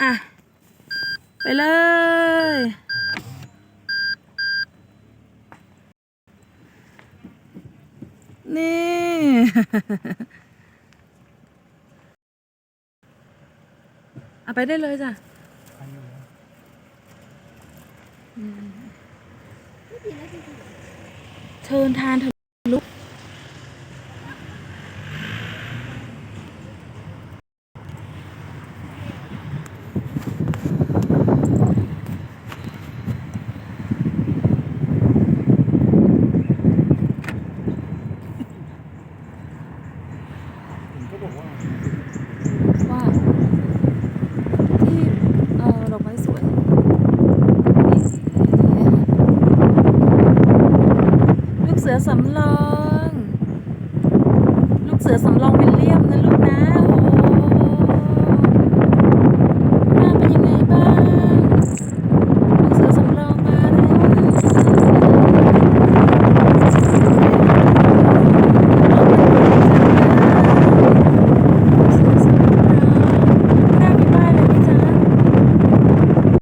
อะ ไปเลย นี่ เอาไปได้เลยจ้ะเชิญทานเถอะ ว่าที่เอาดอกไม้สวยลูกเสือสำรอง ลูกเสือสำรองเวิลเลียมนะลูกนะโอ้